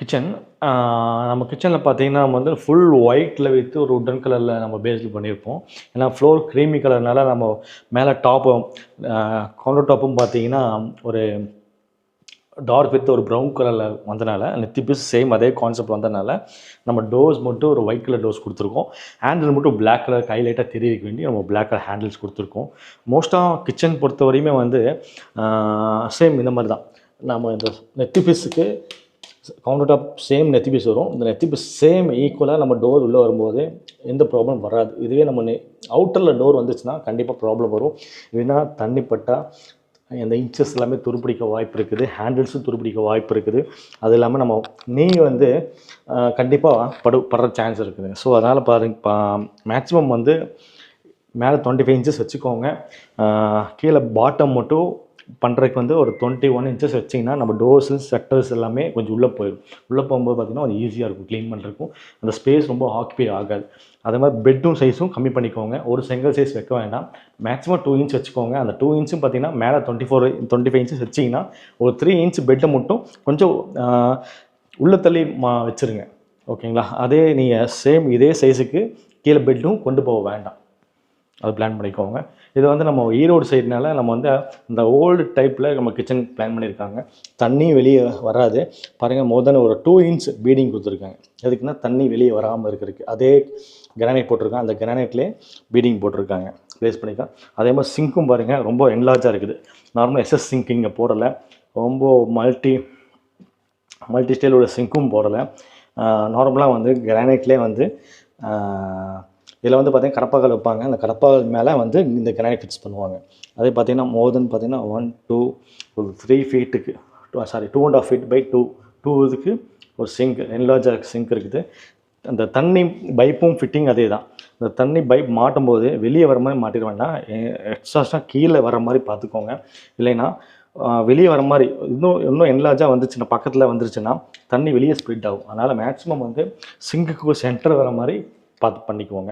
Kitchen நம்ம கிச்சனில் பார்த்தீங்கன்னா நம்ம வந்து ஃபுல் ஒயிட்டில் வைத்து ஒரு உட்டன் கலரில் நம்ம பேஸில் பண்ணியிருப்போம் ஏன்னா ஃப்ளோர் க்ரீமி கலர்னால நம்ம மேலே டாப்பும் கவுண்டர் டாப்பும் பார்த்தீங்கன்னா ஒரு டார்க் வித் ஒரு ப்ரௌன் கலரில் வந்தனால நெத்தி பீஸ் சேம் அதே கான்செப்ட் வந்தனால நம்ம டோர்ஸ் மட்டும் ஒரு ஒயிட் கலர் டோர்ஸ் கொடுத்துருக்கோம். ஹேண்டில் மட்டும் பிளாக் கலர் கைலைட்டாக தெரியறதுக்கு வேண்டி நம்ம பிளாக் கலர் ஹேண்டில்ஸ் கொடுத்துருக்கோம். மோஸ்ட்டாக கிச்சன் பொறுத்த வரையுமே வந்து சேம் இந்த மாதிரி தான் நம்ம இந்த நெத்தி பீஸுக்கு கவுண்டர் டாப் சேம் நெத்தி பீஸ் வரும். இந்த நெத்திபிஸ் சேம் ஈக்குவலாக நம்ம டோர் உள்ளே வரும்போது எந்த ப்ராப்ளம் வராது. இதுவே நம்ம அவுட்டரில் டோர் வந்துச்சுன்னா கண்டிப்பாக ப்ராப்ளம் வரும். இல்லைன்னா தண்ணி பட்டா அந்த இன்ச்சஸ் எல்லாமே துருப்பிடிக்க வாய்ப்பு இருக்குது. ஹேண்டில்ஸும் துருப்பிடிக்க வாய்ப்பு இருக்குது. அது இல்லாமல் நம்ம நீ வந்து கண்டிப்பாக படு படுற சான்ஸ் இருக்குது. ஸோ அதனால் பாருங்க மேக்ஸிமம் வந்து மேலே டுவெண்ட்டி ஃபைவ் இன்ச்சஸ் வச்சுக்கோங்க கீழே பாட்டம் மட்டும் பண்ணுறதுக்கு வந்து ஒரு டுவெண்ட்டி ஒன் இன்ச்சஸ் வச்சிங்கன்னா நம்ம டோர்ஸு செட்டர்ஸ் எல்லாமே கொஞ்சம் உள்ளே போயிடும் உள்ளே போகும்போது பார்த்திங்கன்னா கொஞ்சம் ஈஸியாக இருக்கும் க்ளீன் பண்ணுறதுக்கும் அந்த ஸ்பேஸ் ரொம்ப ஆக்குபை ஆகாது. அதே மாதிரி பெட்ரூம் சைஸும் கம்மி பண்ணிக்கோங்க. ஒரு சிங்கிள் சைஸ் வைக்க வேண்டாம். மேக்ஸிமம் டூ இன்ச் வச்சுக்கோங்க. அந்த டூ இன்ச்சும் பார்த்தீங்கன்னா மேலே twenty four twenty five inches வச்சிங்கன்னா ஒரு த்ரீ இன்ச் பெட்டை மட்டும் கொஞ்சம் உள்ளே தள்ளி மா வச்சுருங்க. ஓகேங்களா? அதே நீங்கள் சேம் இதே சைஸுக்கு கீழே பெட்டும் கொண்டு போக வேண்டாம். அது பிளான் பண்ணிக்கோங்க. இது வந்து நம்ம ஈரோடு சைடுனால நம்ம வந்து இந்த ஓல்டு டைப்பில் நம்ம கிச்சன் பிளான் பண்ணியிருக்காங்க தண்ணி வெளியே வராது. பாருங்கள் மோர் தென் ஒரு டூ இன்ச் பீடிங் கொடுத்துருக்காங்க. எதுக்குன்னா தண்ணி வெளியே வராமல் இருக்கிறதுக்கு. அதே கிரானைட் போட்டிருக்காங்க. அந்த கிரானைட்லேயே பீடிங் போட்டிருக்காங்க. ப்ளேஸ் பண்ணியிருக்காங்க அதே மாதிரி சிங்க்கும் பாருங்கள் ரொம்ப என்லார்ஜாக இருக்குது. நார்மலாக எஸ்எஸ் சிங்க் இங்கே போடலை. ரொம்ப மல்டி மல்டி ஸ்டைலோட சிங்க்கும் போடலை. நார்மலாக வந்து கிரானைட்லேயே வந்து இதில் வந்து பார்த்திங்கன்னா கடப்பாக்கல் வைப்பாங்க. அந்த கடப்பாக்கல் மேலே வந்து இந்த கிரானைட் ஃபிக்ஸ் பண்ணுவாங்க. அதே பார்த்தீங்கன்னா மோர் தென் பார்த்திங்கன்னா ஒன் டூ ஒரு three ஃபீட்டுக்கு sorry two and half feet by two two இதுக்கு ஒரு சிங்க் என்லார்ஜாக சிங்க் இருக்குது. அந்த தண்ணி பைப்பும் ஃபிட்டிங் அதே தான். இந்த தண்ணி பைப் மாட்டும் போது வெளியே வர மாதிரி மாட்டிட வேண்டாம். எக்ஸ்ட்ராஸ்டாக கீழே வர மாதிரி பார்த்துக்கோங்க. இல்லைன்னா வெளியே வர மாதிரி இன்னும் இன்னும் என்லார்ஜாக வந்துச்சுன்னா பக்கத்தில் வந்துருச்சுன்னா தண்ணி வெளியே ஸ்ப்ரிட் ஆகும். அதனால் மேக்ஸிமம் வந்து சிங்குக்கு சென்டர் வர மாதிரி பார்த்து பண்ணிக்குவோங்க.